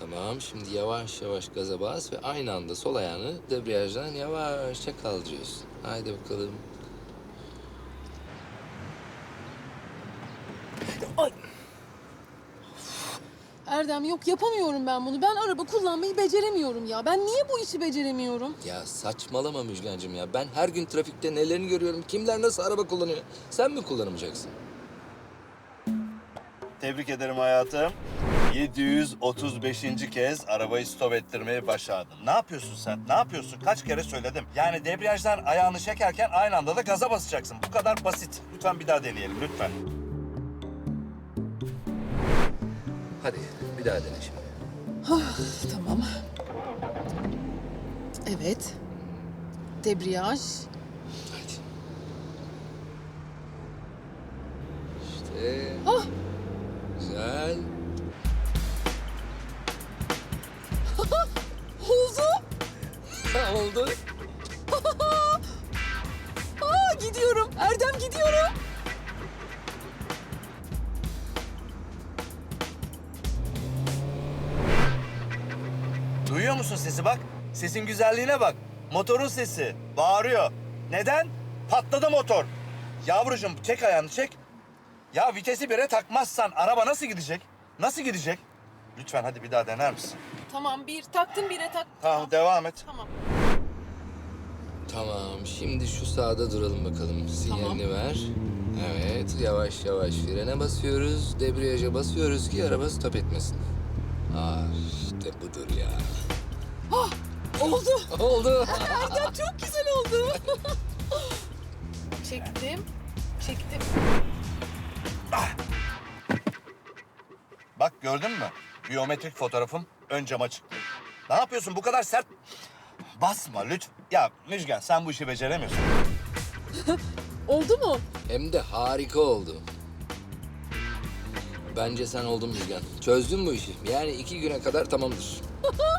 Tamam, şimdi yavaş yavaş gaza bas ve aynı anda sol ayağını debriyajdan yavaşça kaldırıyorsun. Haydi bakalım. Ay. Erdem yok yapamıyorum ben bunu. Ben araba kullanmayı beceremiyorum ya. Ben niye bu işi beceremiyorum? Ya saçmalama Müjgancığım ya. Ben her gün trafikte nelerini görüyorum, kimler nasıl araba kullanıyor. Sen mi kullanamayacaksın? Tebrik ederim hayatım. 735. kez arabayı stop ettirmeyi başardın. Ne yapıyorsun sen? Ne yapıyorsun? Kaç kere söyledim. Yani debriyajdan ayağını çekerken aynı anda da gaza basacaksın. Bu kadar basit. Lütfen bir daha deneyelim lütfen. Hadi bir daha dene şimdi. Tamam. Evet. Debriyaj. Hadi. İşte. Ah! Güzel. Oldu. Aa gidiyorum. Erdem gidiyorum. Duyuyor musun sesi bak? Sesin güzelliğine bak. Motorun sesi. Bağırıyor. Neden? Patladı motor. Yavrucuğum çek ayağını çek. Ya vitesi bire takmazsan araba nasıl gidecek? Nasıl gidecek? Lütfen hadi bir daha dener misin? Tamam bir taktım bire tak. Tamam devam et. Tamam. Tamam, şimdi şu sağda duralım bakalım. Sinyalini ver. Evet, yavaş yavaş frene basıyoruz. Debriyaja basıyoruz ki araba stop etmesin. Ah, işte budur ya. Oldu. Oldu. Erdem çok güzel oldu. Çektim. Çektim. Bak gördün mü? Biyometrik fotoğrafım ön cama çıktı. Ne yapıyorsun bu kadar sert? Basma lütfen. Ya Müjgan sen bu işi beceremiyorsun. Oldu mu? Hem de harika oldu. Bence sen oldun Müjgan. Çözdün bu işi. Yani iki güne kadar tamamdır.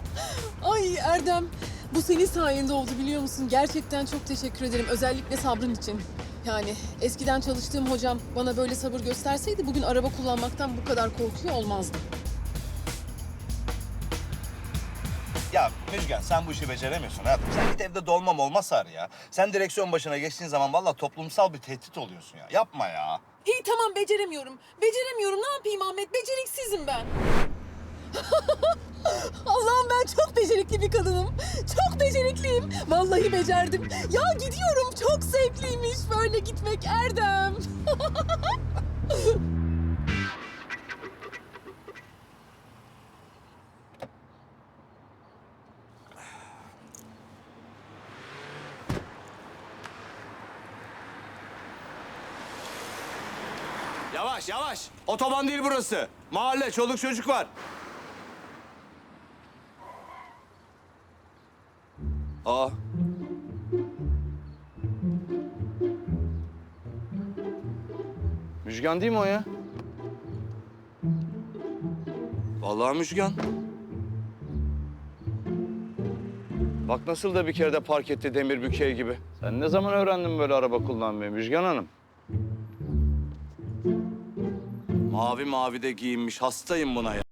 Ay Erdem, bu senin sayende oldu biliyor musun? Gerçekten çok teşekkür ederim. Özellikle sabrın için. Yani eskiden çalıştığım hocam bana böyle sabır gösterseydi bugün araba kullanmaktan bu kadar korkuyor olmazdım. Ya Müjgan sen bu işi beceremiyorsun hayatım. Sen git evde dolma molma sar ya. Sen direksiyon başına geçtiğin zaman vallahi toplumsal bir tehdit oluyorsun ya. Yapma ya. İyi tamam beceremiyorum. Beceremiyorum. Ne yapayım Ahmet? Beceriksizim ben. Allah'ım ben çok becerikli bir kadınım. Çok becerikliyim. Vallahi becerdim. Ya gidiyorum. Çok zevkliymiş böyle gitmek Erdem. Yavaş yavaş. Otoban değil burası. Mahalle, çoluk çocuk var. Aa. Müjgan değil mi o ya? Vallahi Müjgan. Bak nasıl da bir kere de park etti demir bükey gibi. Sen ne zaman öğrendin böyle araba kullanmayı Müjgan Hanım? Mavi mavi de giyinmiş. Hastayım buna ya.